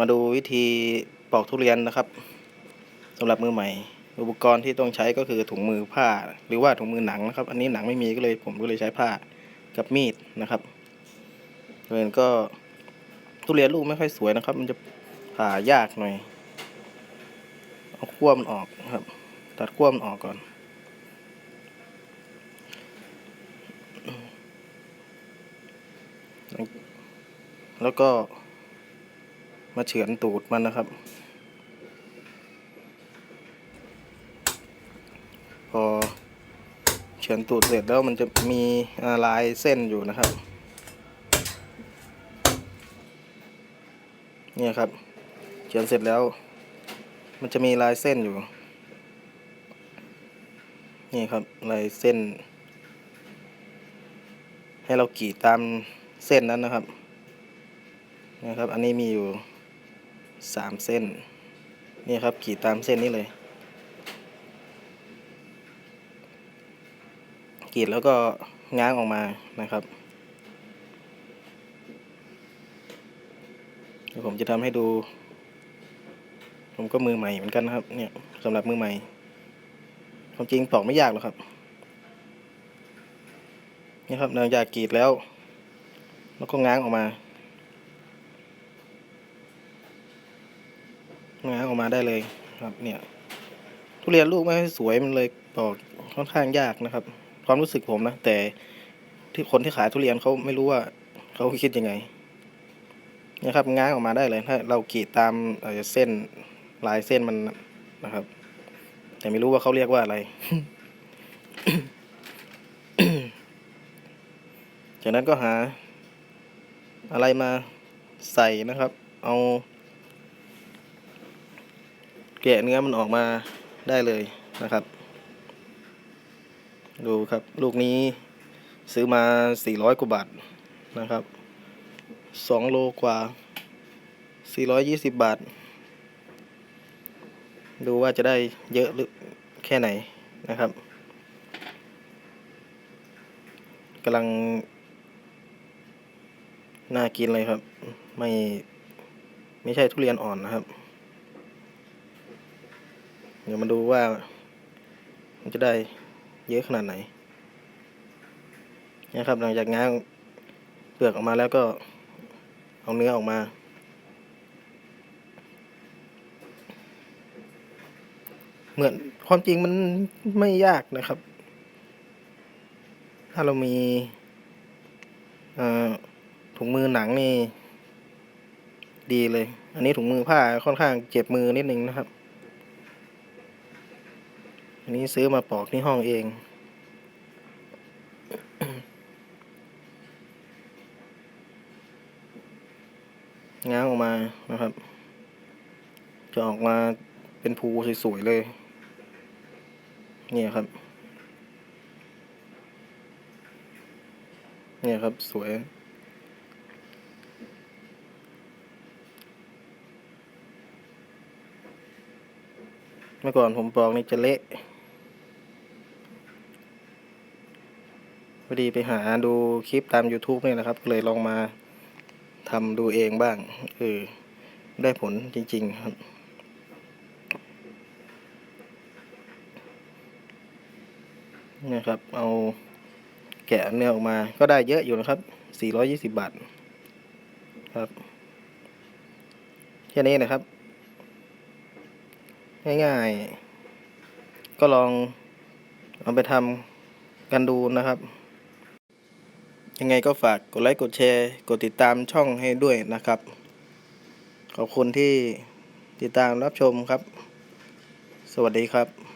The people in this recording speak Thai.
มาดูวิธีปอกทุเรียนนะครับสำหรับมือใหม่ อุปกรณ์ที่ต้องใช้ก็คือถุงมือผ้า หรือว่าถุงมือหนังนะครับ อันนี้หนังไม่มีก็เลยผมก็เลยใช้ผ้ากับมีดนะครับเรียนก็ทุเรียนลูกไม่ค่อยสวยนะครับ มันจะผ่ายากหน่อยเอาขั้วมันออกครับ ตัดขั้วมันออกก่อนแล้วก็ มาเฉือนตูดมันนะครับ พอเฉือนตูดเสร็จแล้วมันจะมีลายเส้นอยู่นะครับ เนี่ยครับเฉือนเสร็จแล้ว มันจะมีลายเส้นอยู่ นี่ครับลายเส้น ให้เรากรีดตามเส้นนั้นนะครับนะครับ อันนี้มีอยู่ สามเส้น นี่ครับขีดตามเส้นนี้เลยกรีดแล้วก็ง้างออกมานะครับเดี๋ยวผมจะทำให้ดู ผมก็มือใหม่เหมือนกันนะครับ เนี่ยสำหรับมือใหม่ความจริงปอกไม่ยากหรอกครับ นี่ครับหลังจากกรีดแล้ว แล้วก็ง้างออกมา ง้างออกมาได้เลยครับ เนี่ย ทุเรียนลูกไม่ค่อยสวยมันเลยปอกค่อนข้างยากนะครับ ความรู้สึกผมนะ แต่ที่คนที่ขายทุเรียนเขาไม่รู้ว่าเขาคิดยังไงนี่ยครับง้างออกมาได้เลยถ้าเรากรีดตามเส้นลายเส้นมันนะครับ แต่ไม่รู้ว่าเขาเรียกว่าอะไร จากนั้นก็หา อะไรมาใส่นะครับ เอา แกะเนื้อมันออกมาได้เลยนะครับ ดูครับลูกนี้ซื้อมา 400 กว่าบาทนะครับ 2 โลกว่า 420 บาท ดูว่าจะได้เยอะหรือแค่ไหนนะครับกำลัง น่ากินเลยครับ ไม่ ไม่ใช่ทุเรียนอ่อนนะครับ เดี๋ยวมาดูว่า มันจะได้เยอะขนาดไหนนะครับ หลังจากง้างเปลือกออกมาแล้วก็เอาเนื้อออกมา เหมือนความจริงมันไม่ยากนะครับ ถ้าเรามีถุงมือหนังนี่ ดีเลย อันนี้ถุงมือผ้าค่อนข้างเจ็บมือนิดนึงนะครับ นนี้ซื้อมาปอกที่ห้องเอง ง้างออกมานะครับ จะออกมาเป็นภูสวยๆเลย เนี่ยครับ เนี่ยครับสวยเมื่อก่อนผมปอกนี่จะเละ พอดีไปหาดูคลิปตาม YouTube เนี่ยนะครับ เลยลองมาทำดูเองบ้างเออได้ผลจริง ๆ ครับนี่ยครับ เอาแกะเนื้อออกมาก็ได้เยอะอยู่นะครับ 420 บาท ครับ แค่นี้นะครับ ง่ายๆ ก็ลองเอาไปทำกันดูนะครับ ยังไงก็ฝากกดไลค์กดแชร์ กดติดตามช่องให้ด้วยนะครับ ขอบคุณที่ติดตามรับชมครับ สวัสดีครับ